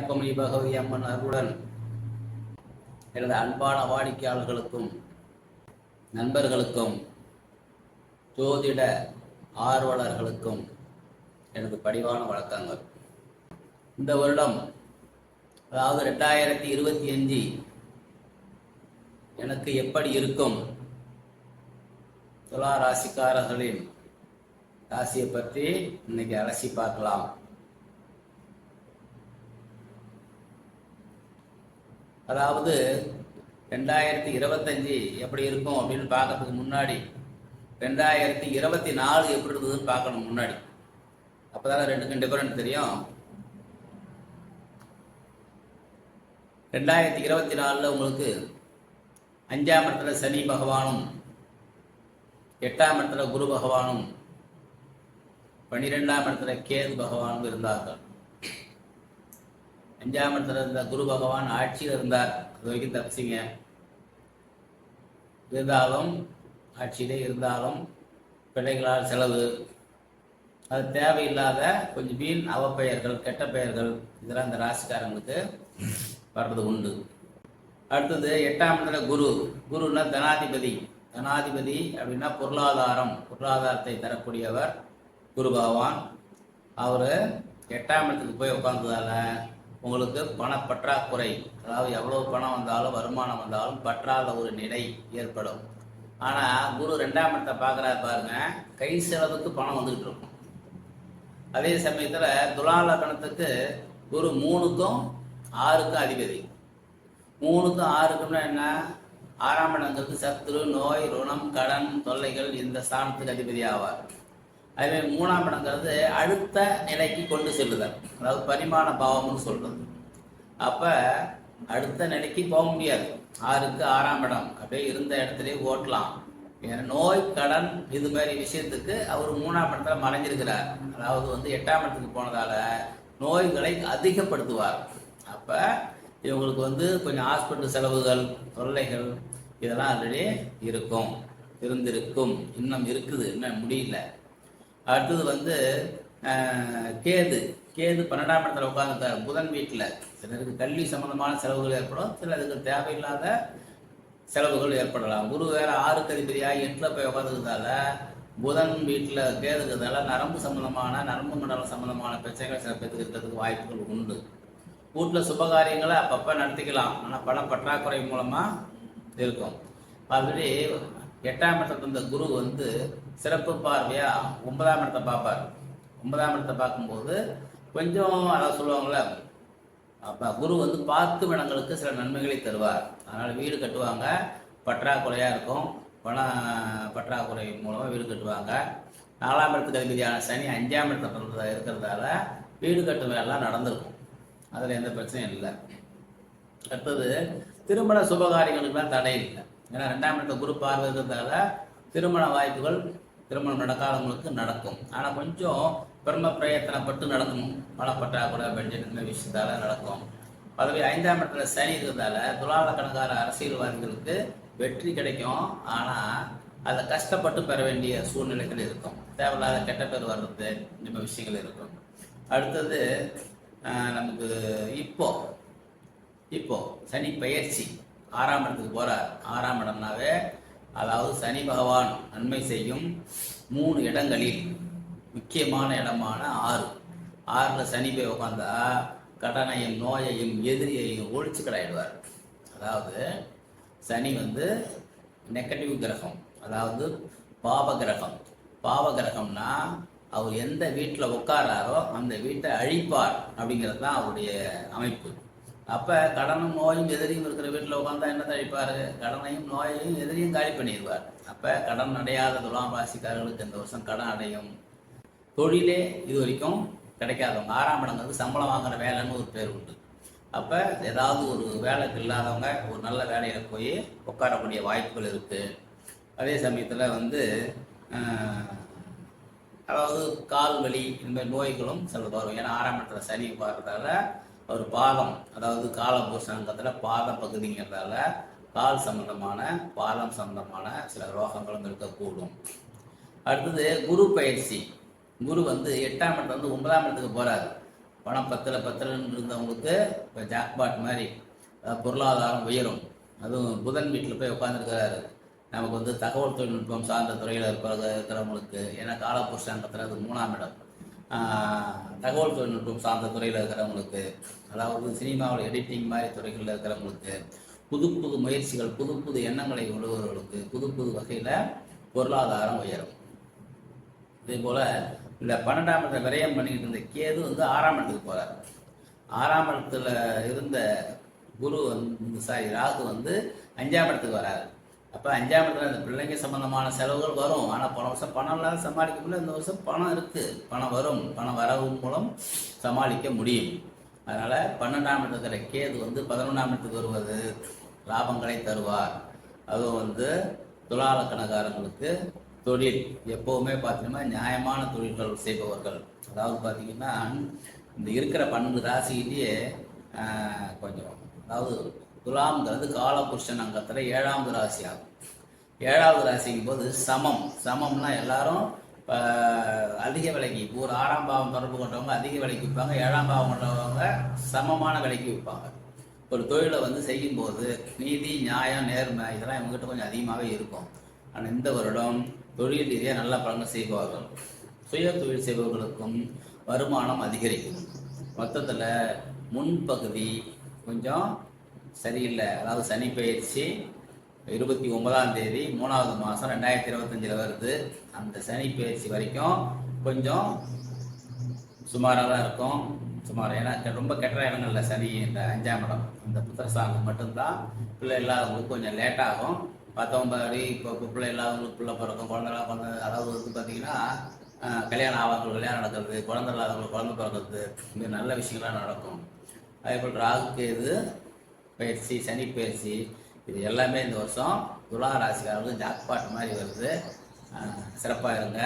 கன்னியாகுமரி பகவதி அம்மன் அருளுடன் எனது அன்பான வாடிக்கையாளர்களுக்கும் நண்பர்களுக்கும் ஜோதிட ஆர்வலர்களுக்கும் எனது பணிவான வணக்கங்கள். இந்த வருடம் அதாவது ரெண்டாயிரத்தி இருபத்தி அஞ்சு எனக்கு எப்படி இருக்கும்? துலா ராசிக்காரர்களின் ராசியை பற்றி இன்னைக்கு அலசி பார்க்கலாம். அதாவது ரெண்டாயிரத்தி இருபத்தஞ்சி எப்படி இருக்கும் அப்படின்னு பார்க்கறதுக்கு முன்னாடி ரெண்டாயிரத்தி இருபத்தி நாலு எப்படி இருந்ததுன்னு பார்க்கணும் முன்னாடி. அப்போதான் ரெண்டுக்கும் டிஃபரெண்ட் தெரியும். ரெண்டாயிரத்தி இருபத்தி நாலில் உங்களுக்கு அஞ்சாம் இடத்துல சனி பகவானும் எட்டாம் இடத்துல குரு பகவானும் பன்னிரெண்டாம் இடத்துல கேது பகவானும் இருந்தார்கள். அஞ்சாம் இடத்துல இருந்த குரு பகவான் ஆட்சியில் இருந்தார். அது வரைக்கும் தப்பிச்சிங்க. இருந்தாலும் ஆட்சியிலே இருந்தாலும் பிள்ளைகளால் செலவு. அது தேவையில்லாத கொஞ்சம் வீண் அவப்பெயர்கள் கெட்ட பெயர்கள் இதெல்லாம் இந்த ராசிக்காரங்களுக்கு வர்றது உண்டு. அடுத்தது எட்டாம் இடத்துல குரு. குருன்னா தனாதிபதி. தனாதிபதி அப்படின்னா பொருளாதாரம். பொருளாதாரத்தை தரக்கூடியவர் குரு பகவான். அவர் எட்டாம் இடத்துக்கு போய் உட்காந்ததால உங்களுக்கு பணப்பற்றாக்குறை அதாவது எவ்வளவு பணம் வந்தாலும் வருமானம் வந்தாலும் பற்றாத ஒரு நிலை ஏற்படும். ஆனால் குரு ரெண்டாம் இடத்தை பார்க்குறாரு பாருங்க கை செலவுக்கு பணம் வந்துகிட்டு இருக்கும். அதே சமயத்தில் துலாலக்கணத்துக்கு குரு மூணுக்கும் ஆறுக்கும் அதிபதி. மூணுக்கும் ஆறுக்கும்னா என்ன? ஆறாம் இடங்கிறது சத்துரு நோய் ருணம் கடன் தொல்லைகள் இந்த ஸ்தானத்துக்கு அதிபதி ஆவார். அதுவே மூணாம் இடங்கிறது அடுத்த நிலைக்கு கொண்டு செல்லுதல். அதாவது பரிமாண பாவம்னு சொல்றது. அப்ப அடுத்த நிலைக்கு போக முடியாது. ஆறுக்கு ஆறாம் இடம். அப்படியே இருந்த இடத்துலயே ஓட்டலாம். ஏன்னா நோய் கடன் இது மாதிரி விஷயத்துக்கு அவர் மூணாம் இடத்துல மறைஞ்சிருக்கிறார். அதாவது வந்து எட்டாம் இடத்துக்கு போனதால நோய்களை அதிகப்படுத்துவார். அப்ப இவங்களுக்கு வந்து கொஞ்சம் ஹாஸ்பிட்டல் செலவுகள் தொல்லைகள் இதெல்லாம் ஆல்ரெடி இருக்கும். இருந்திருக்கும். இன்னும் இருக்குது. இன்னும் முடியல. அடுத்தது வந்து கேது. கேது பன்னெண்டாம் இடத்துல உட்காந்து புதன் வீட்டில் சிலருக்கு கல்வி சம்பந்தமான செலவுகள் ஏற்படும். சிலருக்கு தேவையில்லாத செலவுகள் ஏற்படலாம். குரு வேற ஆறுக்கு அதிபதியாக எட்டில் போய் உட்காந்துக்கிறதால புதன் வீட்டில் கேது இருக்கிறதால நரம்பு சம்பந்தமான நரம்பு மண்டலம் சம்பந்தமான பிரச்சனைகள் சில பேருக்கு இருக்கிறதுக்கு வாய்ப்புகள் உண்டு. வீட்டில் சுபகாரியங்களை அப்பப்போ நடத்திக்கலாம். ஆனால் பண பற்றாக்குறை மூலமாக இருக்கும். ஆல்ரெடி எட்டாம் இடத்துல இருந்த குரு வந்து சிறப்பு பார்வையா ஒன்பதாம் இடத்தை பார்ப்பார். ஒன்பதாம் இடத்தை பார்க்கும்போது கொஞ்சம் அதான் சொல்லுவாங்களே அப்போ குரு வந்து பார்த்து இடங்களுக்கு சில நன்மைகளை தருவார். அதனால் வீடு கட்டுவாங்க பற்றாக்குறையாக இருக்கும். பண பற்றாக்குறை மூலமாக வீடு கட்டுவாங்க. நாலாம் இடத்துக்கு அதிபதியான சனி அஞ்சாம் இடத்துல இருக்கிறதால வீடு கட்டும் வேலைலாம் நடந்திருக்கும். அதில் எந்த பிரச்சனையும் இல்லை. அடுத்தது திருமண சுபகாரியங்களுக்குலாம் தடை இல்லை. ஏன்னா ரெண்டாம் இடத்த குரு பார்வை இருக்கிறதால திருமண வாய்ப்புகள் திருமணம் நடக்காதவங்களுக்கு நடக்கும். ஆனால் கொஞ்சம் பிரம்ம பிரயத்தனப்பட்டு நடக்கணும். பணப்பற்றாக்குறை அப்படின்னு இந்த விஷயத்தால் நடக்கும். அதுவே ஐந்தாம் இடத்துல சனி இருக்கிறதால துலால கணக்கார அரசியல்வாதிகளுக்கு வெற்றி கிடைக்கும். ஆனால் அதை கஷ்டப்பட்டு பெற வேண்டிய சூழ்நிலைகள் இருக்கும். தேவையில்லாத கெட்ட பேர் வர்றது இந்த விஷயங்கள் இருக்கும். அடுத்தது நமக்கு இப்போ இப்போ சனி பயிற்சி. ஆறாம் இடத்துக்கு போறார். ஆறாம் இடம்னாவே அதாவது சனி பகவான் நன்மை செய்யும் மூணு இடங்களில் முக்கியமான இடமான ஆறு. ஆறுல சனி போய் உட்காந்தா கடனையும் நோயையும் எதிரியையும் ஒழிச்சு கடாயிடுவார். அதாவது சனி வந்து நெகட்டிவ் கிரகம் அதாவது பாவ கிரகம். பாவ கிரகம்னா அவர் எந்த வீட்டில் உட்காராரோ அந்த வீட்டை அழிப்பார் அப்படிங்கிறது தான் அவருடைய அமைப்பு. அப்போ கடனும் நோயும் எதிரியும் இருக்கிற வீட்டில் உட்காந்தா என்ன தழிப்பார் கடனையும் நோயையும் எதிரியும் காலி பண்ணிடுவார். அப்போ கடன் அடையாத துலாம் ராசிக்காரர்களுக்கு இந்த வருஷம் கடன் அடையும். தொழிலே இது வரைக்கும் கிடைக்காதவங்க. ஆறாம் இடங்கிறது சம்பளம் வாங்குற வேலைன்னு ஒரு பேர் உண்டு. அப்போ ஏதாவது ஒரு வேலைக்கு இல்லாதவங்க ஒரு நல்ல வேலையில் போய் உட்காரக்கூடிய வாய்ப்புகள் இருக்குது அதே சமயத்தில் வந்து அதாவது கால் வலி இந்த நோய்களும் சில வரும். ஏன்னா ஆறாம் இடத்துல சனி பார்க்கறதால ஒரு பாலம் அதாவது காலபூஷணங்கத்தில் பாத பகுதிங்கிறதால கால் சம்பந்தமான பாலம் சம்பந்தமான சில ரோகங்களும் இருக்கக்கூடும். அடுத்தது குரு பயிற்சி. குரு வந்து எட்டாம் இடத்துல வந்து ஒன்பதாம் இடத்துக்கு போகிறாரு பணம் பத்தில் பத்தில் இருந்தவங்களுக்கு இப்போ ஜாக்பாட் மாதிரி பொருளாதாரம் உயரும். அதுவும் புதன் வீட்டில் போய் உட்காந்துருக்கிறாரு நமக்கு வந்து தகவல் தொழில்நுட்பம் சார்ந்த துறையில் இருக்கிற இருக்கிறவங்களுக்கு ஏன்னா காலபுருஷாங்கத்தில் அது மூணாம் இடம். தகவல் தொழில்நுட்பம் சார்ந்த துறையில் இருக்கிறவங்களுக்கு அதாவது சினிமாவில் எடிட்டிங் மாதிரி துறைகளில் இருக்கிறவங்களுக்கு புது புது முயற்சிகள் புது புது எண்ணங்களை உள்ளவர்களுக்கு புது புது வகையில் பொருளாதாரம் உயரும். இதே போல் இந்த பன்னெண்டாம் இடத்தை விரயம் பண்ணிக்கிட்டு இருந்த கேது வந்து ஆறாம் இடத்துக்கு போகிறார் ஆறாம் இடத்துல இருந்த குரு வந்து சாரி ராகு வந்து அஞ்சாம் இடத்துக்கு வராரு. அப்போ அஞ்சாம் இடத்துல அந்த பிள்ளைங்க சம்மந்தமான செலவுகள் வரும். ஆனால் போன வருஷம் பணம் இல்லாத சமாளிக்க முடியல இந்த வருஷம் பணம் இருக்குது பணம் வரும். பணம் வரவு மூலம் சமாளிக்க முடியும். அதனால் பன்னெண்டாம் இடத்துல கேது வந்து பதினொன்றாம் இடத்துக்கு வருவது லாபங்களை தருவார். அதுவும் வந்து துலாலக்கணக்காரங்களுக்கு தொழில். எப்போவுமே பார்த்தீங்கன்னா நியாயமான தொழில்கள் செய்பவர்கள். அதாவது பார்த்தீங்கன்னா இந்த இருக்கிற பன்னெண்டு ராசியிலேயே கொஞ்சம் அதாவது துலாம்ங்கிறது காலபுருஷன் அங்கத்தில் ஏழாவது ராசி ஆகும் ஏழாவது ராசிங்கும் போது சமம். சமம்னா எல்லாரும் அதிக விலைக்கு இப்போ ஒரு ஆறாம் பாவம் தொடர்பு கொண்டவங்க அதிக விலைக்கு விற்பாங்க ஏழாம் பாவம் கொண்டவங்க சமமான விலைக்கு விற்பாங்க. ஒரு தொழிலை வந்து செய்யும்போது நீதி நியாயம் நேர்மை இதெல்லாம் இவங்ககிட்ட கொஞ்சம் அதிகமாகவே இருக்கும். ஆனால் இந்த வருடம் தொழில் ரீதியாக நல்ல பலன்கள் செய்வார்கள் சுய தொழில் செய்பவர்களுக்கும் வருமானம் அதிகரிக்கும். மொத்தத்தில் முன்பகுதி கொஞ்சம் சரியில்லை. அதாவது சனி பயிற்சி இருபத்தி ஒன்பதாம் தேதி மூணாவது மாதம் ரெண்டாயிரத்தி இருபத்தஞ்சில் வருது. அந்த சனி பயிற்சி வரைக்கும் கொஞ்சம் சுமாராக தான் இருக்கும். சுமார் ஏன்னா ரொம்ப கெட்ட இடங்கள்ல சனி இந்த அஞ்சாம் இடம் இந்த புத்திரஸ்தானம் மட்டும்தான். பிள்ளை இல்லாதவங்களுக்கு கொஞ்சம் லேட்டாகும் ஆகும். பத்தொன்பது இப்போ இப்போ பிள்ளை இல்லாதவங்களுக்கு பிள்ளை பிறக்கும். குழந்தைலாம் பிறந்த அதாவது வந்து பார்த்தீங்கன்னா கல்யாணம் ஆகாதவங்களுக்கு கல்யாணம் நடக்கிறது குழந்தை இல்லாதவங்களுக்கு குழந்தை பிறக்கிறது இந்த நல்ல விஷயங்கள்லாம் நடக்கும். அதே போல் ராகுக்கு இது பயிற்சி சனி பயிற்சி இது எல்லாமே இந்த வருஷம் துலா ராசிக்காரர்களுக்கு ஜாக்பாட் மாதிரி வருது. சிறப்பாக இருங்க.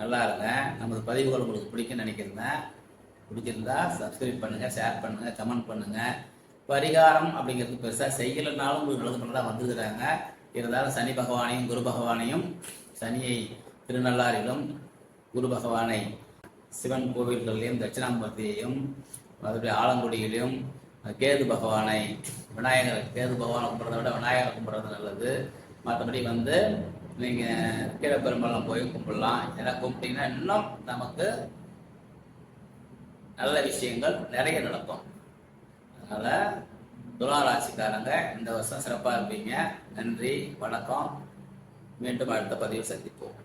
நல்லா இருங்க. நமது பதிவுகள் உங்களுக்கு பிடிக்கும்னு நினைக்கிறேன். பிடிச்சிருந்தா சப்ஸ்கிரைப் பண்ணுங்கள் ஷேர் பண்ணுங்கள் கமெண்ட் பண்ணுங்கள் பரிகாரம் அப்படிங்கிறது பெருசாக செய்யலைனாலும் உங்களுக்கு நல்லது பண்ணலாம் வந்துருக்குறாங்க. இருந்தாலும் சனி பகவானையும் குரு பகவானையும் சனியை திருநள்ளாறிலும் குரு பகவானை சிவன் கோவில்களிலும் தட்சிணாமூர்த்தியையும் மறுபடியும் ஆலங்குடியிலையும் கேது பகவானை விநாயகர் கேது பகவானை கும்பிட்றத விட விநாயகரை கும்பிட்றது நல்லது. மற்றபடி வந்து நீங்கள் கீழப்பெரும்பலம் போய் கும்பிடலாம். இதெல்லாம் கும்பிட்டீங்கன்னா இன்னும் நமக்கு நல்ல விஷயங்கள் நிறைய நடக்கும். அதனால் துளாராசிக்காரங்க இந்த வருஷம் சிறப்பாக இருப்பீங்க. நன்றி வணக்கம். மீண்டும் அடுத்த பதிவு சந்திப்போம்.